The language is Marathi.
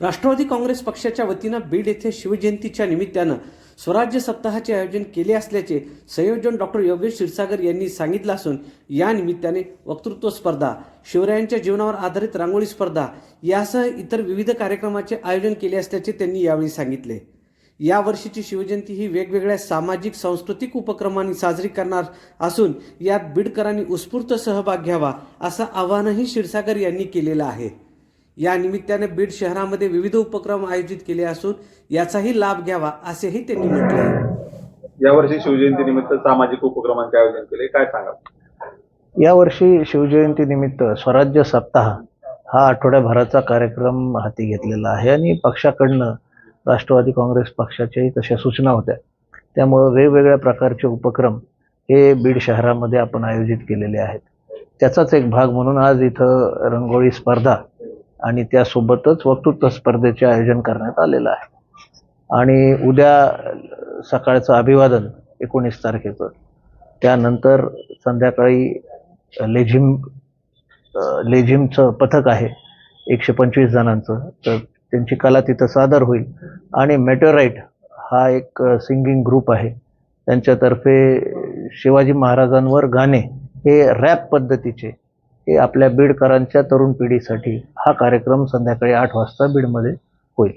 राष्ट्रवादी काँग्रेस पक्षाच्या वतीनं बीड येथे शिवजयंतीच्या निमित्तानं स्वराज्य सप्ताहाचे आयोजन केले असल्याचे संयोजन डॉक्टर योगेश क्षीरसागर यांनी सांगितलं असून या निमित्ताने वक्तृत्व स्पर्धा शिवरायांच्या जीवनावर आधारित रांगोळी स्पर्धा यासह इतर विविध कार्यक्रमाचे आयोजन केले असल्याचे त्यांनी यावेळी सांगितले. या वर्षीची शिवजयंती ही वेगवेगळ्या सामाजिक सांस्कृतिक उपक्रमांनी साजरी करणार असून यात बीडकरांनी उत्स्फूर्त सहभाग घ्यावा असं आवाहनही क्षीरसागर यांनी केलेलं आहे. या निमित्ताने बीड शहरामध्ये विविध उपक्रम आयोजित केले असून याचाही लाभ घ्यावा असेही त्यांनी म्हटले आहे यावर्षी शिवजयंतीनिमित्त सामाजिक उपक्रमांचे आयोजन केले. काय सांगाल? यावर्षी शिवजयंतीनिमित्त स्वराज्य सप्ताह हा आठवड्याभराचा कार्यक्रम हाती घेतलेला आहे आणि पक्षाकडनं राष्ट्रवादी काँग्रेस पक्षाच्याही तशा सूचना होत्या. त्यामुळं वेगवेगळ्या प्रकारचे उपक्रम हे बीड शहरामध्ये आपण आयोजित केलेले आहेत. त्याचाच एक भाग म्हणून आज इथं रंगोळी स्पर्धा आणि त्यासोबतच वक्तृत्व स्पर्धेचे आयोजन करण्यात आलेलं आहे. आणि उद्या सकाळचं अभिवादन एकोणीस तारखेचं. त्यानंतर संध्याकाळी लेझिम लेझिमचं पथक आहे एकशे पंचवीस जणांचं. तर त्यांची कला तिथं सादर होईल. आणि मेटोराईट हा एक सिंगिंग ग्रुप आहे. त्यांच्यातर्फे शिवाजी महाराजांवर गाणे हे रॅप पद्धतीचे हे आपल्या बीडकरांच्या तरुण पिढीसाठी हा कार्यक्रम संध्याकाळी आठ वाजता बीडमध्ये होईल.